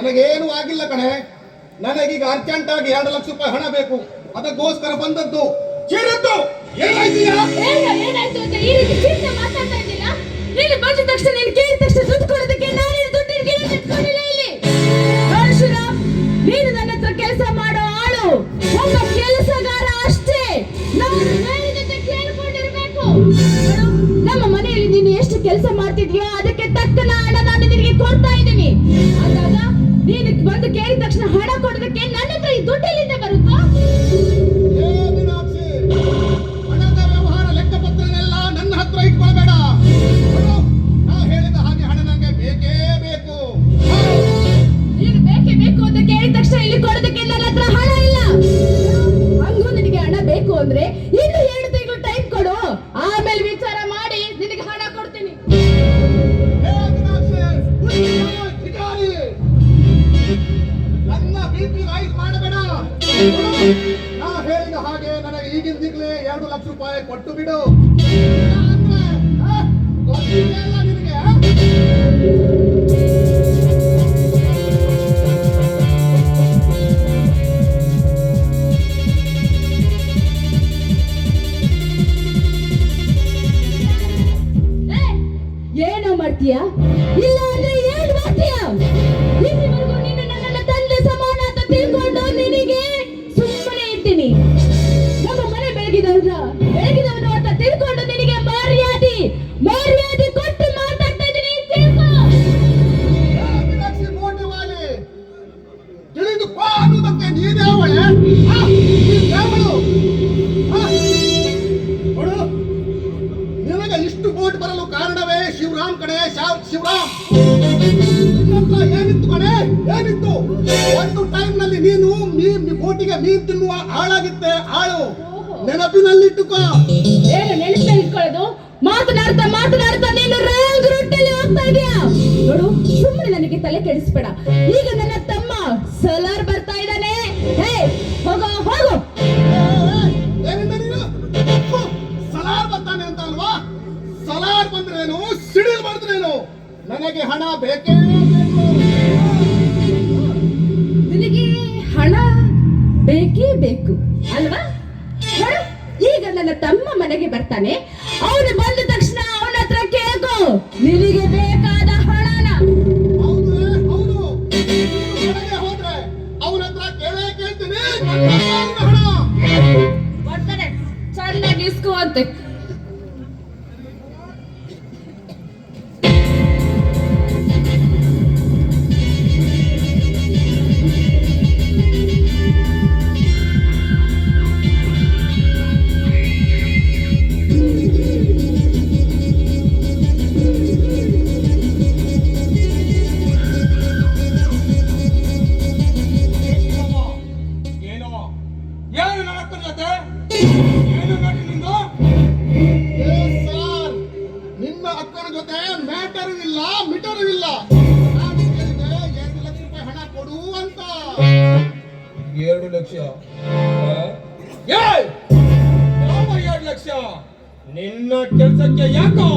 ನನಗೇನು ಆಗಿಲ್ಲ ಕಣೆ. ನನಗೀಗ ಅರ್ಜೆಂಟ್ ಆಗಿ ಎರಡು ಲಕ್ಷ ರೂಪಾಯಿ ಹಣ ಬೇಕು. ಅದಕ್ಕೋಸ್ಕರ ಬಂದದ್ದು ಚೀರದ್ದು ನೀನು ನನ್ನ ಹತ್ರ ಕೆಲಸ ಮಾಡೋ ಆಳು. ಒಬ್ಬ ಕೆಲಸಗಾರ ಅಷ್ಟೇ. ನಮ್ಮ ಮನೆಯಲ್ಲಿ ನೀನು ಎಷ್ಟು ಕೆಲಸ ಮಾಡ್ತಿದ್ಯೋ ಅದಕ್ಕೆ ತಕ್ಕನ ಹಣ ನಾನು ನಿನಗೆ ಕೊಡ್ತಾ ಇದ್ದೀನಿ. ನೀನು ಬಂದು ಕೇಳಿದ ತಕ್ಷಣ ಹಣ ಕೊಡೋದಕ್ಕೆ ನನ್ನ ಹತ್ರ ಈ ದುಡ್ಡು ಎಲ್ಲಿಂದ ಬರುತ್ತಾ ಹಣದ ವ್ಯವಹಾರ ಲೆಕ್ಕಪತ್ರನೆಲ್ಲ ನನ್ನ ಹತ್ರ ಇಟ್ಕೊಳ್ಬೇಡ. ನಾ ಹೇಳಿದ ಹಾಗೆ ಹಣ ನನಗೆ ಬೇಕೇ ಬೇಕು. ನೀನು ಬೇಕೇ ಬೇಕು ಅಂತ ಕೇಳಿದ ತಕ್ಷಣ ಇಲ್ಲಿ ಕೊಡೋದಕ್ಕೆ ನನ್ನ ಹತ್ರ ಹಣ ಇಲ್ಲ. ಹಂಗೂ ನಿನಗೆ ಹಣ ಬೇಕು ಅಂದ್ರೆ ನನಗೆ ಈಗಿಂದೀಗಲೇ ಎರಡು ಲಕ್ಷ ರೂಪಾಯಿ ಕೊಟ್ಟು ಬಿಡು. ಏನೋ ಮಾಡ್ತೀಯಾ? ಇಲ್ಲ ಬೆಳಗಿದವ್ರ ಬೆಳಗಿದವನು ಅಂತ ತಿಳ್ಕೊಂಡು ನಿನಗೆ ಮರ್ಯಾದೆ ಮರ್ಯಾದೆ ಕೊಟ್ಟು ಮಾತಾಡ್ತಾ ಇದ್ದೀನಿ, ತಿಳ್ಕೊ. ತಿಳಿದುಕೋ ಅನ್ನುವುದಕ್ಕೆ ನೀನೇ ಅವಳೆ? ಇಷ್ಟು ಬೋಟ್ ಬರಲು ಕಾರಣವೇ ಶಿವರಾಮ್ ಕಡೆ ಶಾವ್- ಶಿವರಾಮ್. ಏನಿತ್ತು ಕಣೆ? ಏನಿತ್ತು? ಒಂದು ಟೈಮ್ನಲ್ಲಿ ನೀನು ಮೀನ್ ಬೋಟಿಗೆ ಮೀನ್ ತಿನ್ನುವ ಆಳಾಗಿತ್ತೆ ಆಳು. ನೆನಪಿನಲ್ಲಿಟ್ಟುಕೋ. ಏನು ನೆನಪಲ್ಲಿ ಇಟ್ಕೊಳ್ಳೋದು? ಮಾತನಾಡ್ತಾ ಮಾತನಾಡ್ತಾ ನೀನು ರಾಂಗ್ ರೂಟಲ್ಲಿ ಹೋಗ್ತಾ ಇದೀಯಾ? ನೋಡು ಸುಮ್ಮನೆ ನನಗೆ ತಲೆ ಕೆಡಿಸ್ಬೇಡ. ಈಗ ನನ್ನ ತಮ್ಮ ಸಲಾರ್ ಬರ್ತಾ ಇದ್ದಾನೆ. ಹೇ ಹೋಗೋ ಹೋಗು. ಸಲಾರ್ ಬರ್ತಾನೆ ಅಂತ ಅಲ್ವಾ? ಸಲಾರ್ ಬಂದ್ರೇನು? ಸಿಡಿಲ್ ಬಂದ್ರೇನು ನನಗೆ ಹಣ ಬೇಕು ಮನೆಗೆ ಬರ್ತಾನೆ. ಅವನು ಬಂದ ತಕ್ಷಣ ಅವನ ಹತ್ರ ಕೇಳ್ಕೊ ನಿನಗೆ ಬೇಕಾದ ಹಣನ. ಬರ್ತಾನೆ ಚೆನ್ನಾಗಿ ಇಸ್ಕೋ ಅಂತೆ. ಅಕ್ಕನ ಜೊತೆ ಏನು ನಡಿ ನಿಂದು? ಸಾರ್, ನಿನ್ನ ಅಕ್ಕನ ಜೊತೆ ಮ್ಯಾಟರ್ ಇಲ್ಲ ಮಿಟರು ಇಲ್ಲ. ನಾನು ಕೇಳಿದೆ ಎರಡು ಲಕ್ಷ ರೂಪಾಯಿ ಹಣ ಕೊಡು ಅಂತ. ಎರಡು ಲಕ್ಷ. ಎರಡು ಲಕ್ಷ? ನಿನ್ನ ಕೆಲಸಕ್ಕೆ ಯಾಕೋ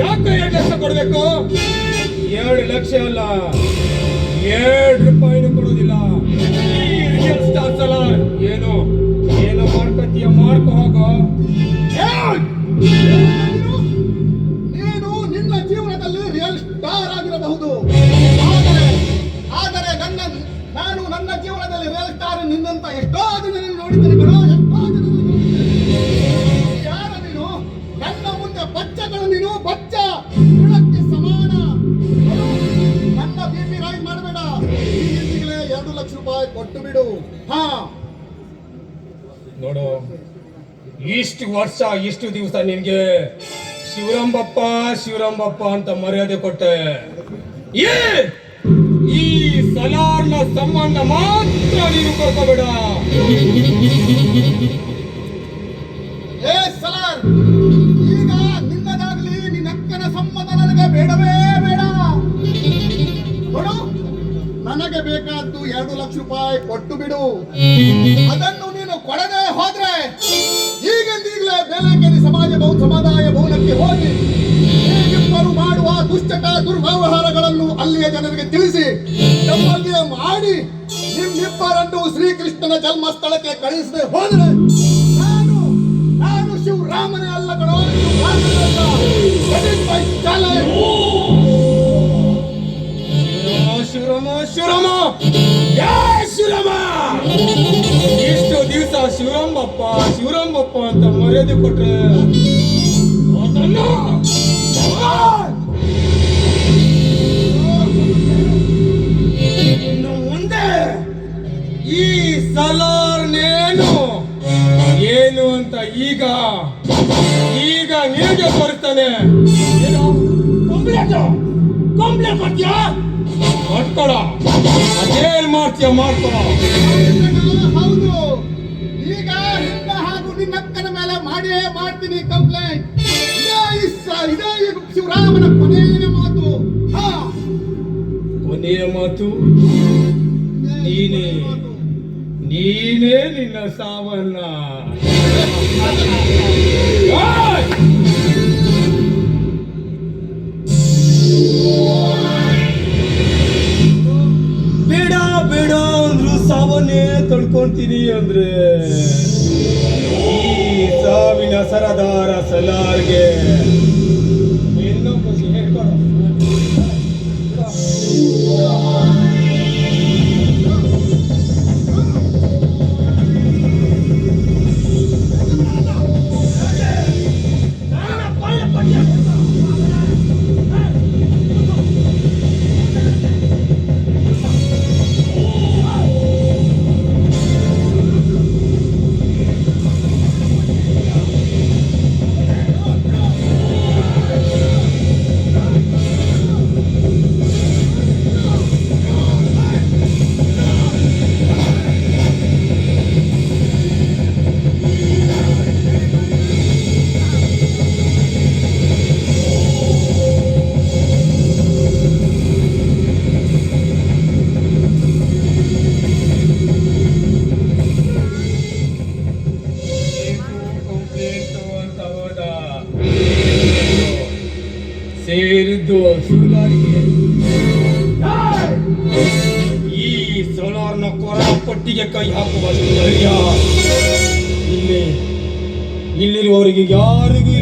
ಯಾಕೆ ಎರಡು ಲಕ್ಷ ಕೊಡ್ಬೇಕು? ಎರಡು ಲಕ್ಷ ಅಲ್ಲ ಎರಡು ರೂಪಾಯಿನೂ ಕೊಡೋದಿಲ್ಲ. ನನ್ನ ಮುಂದೆ ನೀನು? ಸಮಾನ. ನನ್ನ ಮಾಡಬೇಡ. ಎರಡು ಲಕ್ಷ ರೂಪಾಯಿ ಕೊಟ್ಟು ಬಿಡು. ಹಾ. ನೋಡು, ಇಷ್ಟು ವರ್ಷ, ಇಷ್ಟು ದಿವಸ ನಿನ್ಗೆ ಶಿವರಾಮಪ್ಪ ಶಿವರಾಮಪ್ಪ ಅಂತ ಮರ್ಯಾದೆ ಕೊಟ್ಟೆ. ಈ ಸಲಾರ್ನ ಸಂಬಂಧ ಮಾತ್ರ ನೀನು ಕೊಡ್ಕೋಬೇಡ. ಈಗ ನಿನ್ನದಾಗ್ಲಿ ನಿನ್ನ ಅಕ್ಕನ ಸಂಬಂಧ ನನಗೆ ಬೇಡವೇ ಬೇಡ. ನೋಡು ನನಗೆ ಬೇಕಾದ್ದು ಎರಡು ಲಕ್ಷ ರೂಪಾಯಿ ಕೊಟ್ಟು ಬಿಡು. ಅದನ್ನು ನೀನು ಕೊಡದೆ ಹೋದ್ರೆ ಈಗಿಂದೀಗಲೇ ಬೇಲೆಕೆರೆ ಸಮಾಜ ಬಹು ಸಮುದಾಯ ಭವನಕ್ಕೆ ಹೋಗಿ ನೀವಿಬ್ಬರು ಮಾಡುವ ದುಶ್ಚಟ ದುರ್ವ್ಯವಹಾರಗಳನ್ನು ಅಲ್ಲಿಯ ಜನರಿಗೆ ತಿಳಿಸಿ, ನಮ್ಮಲ್ಲಿಯೇ ಮಾಡಿ ನಿಮ್ಮಿಬ್ಬರನ್ನು ಶ್ರೀಕೃಷ್ಣನ ಜನ್ಮಸ್ಥಳಕ್ಕೆ ಕಳಿಸದೆ ಹೋದರೆ ನಾನು ನಾನು ಶಿವರಾಮನೇ ಅಲ್ಲ. ಶಿವರಾಮ ಶಿವರಾಮ ಶಿವರಾಮ ಎಷ್ಟು ದಿವಸ ಶಿವರಾಮಪ್ಪ ಶಿವರಾಮಪ್ಪ ಅಂತ ಮರ್ಯಾದೆ ಕೊಟ್ರೆ ಸಲಾರ್ನೇನು ಏನು ಅಂತ ಈಗ? ಈಗ ನಿನಗೆ ಬರ್ತಾನೆ. ಏನು? ಕಂಪ್ಲೇಂಟ್ ಕಂಪ್ಲೇಂಟ್ ಮಾಡ್ತೀಯ ಮಾಡ್ಕೊಳ ಅದೇನ್ ಮಾಡ್ತೀಯ? ಮಾಡ್ಕೊಳ. ಹೌದು. ಈಗ ನಿನ್ನ ಹಾಗೂ ನಿನ್ನ ಅಕ್ಕನ ಮೇಲೆ ಮಾಡಿಯೇ ಮಾಡ್ತೀನಿ ಕಂಪ್ಲೇಂಟ್ ಇದೇ ಶಿವರಾಮನ ಕೊನೆಯ ಮಾತು. ಹಾ. ಕೊನೆಯ ಮಾತು? ನೀನೇ. ನೀನೇ ನಿನ್ನ ಸಾವನ್ನ! ಬೇಡ ಬೇಡ ಅಂದ್ರು ಸಾವನ್ನೇ ತಡ್ಕೊಂತೀನಿ ಅಂದ್ರೆ ಈ ಸಾವಿನ ಸರದಾರ ಸಲಾರ್ಗೆ ಸೇರಿದ್ದು ಸುಳ್ಳಾರಿಗೆ ಈ ಸೋಲಾರ್ನ ಕೊರ ಪಟ್ಟಿಗೆ ಕೈ ಹಾಕುವ ಧೈರ್ಯ ಇಲ್ಲಿ ಇಲ್ಲಿರುವವರಿಗೆ ಯಾರಿಗೂ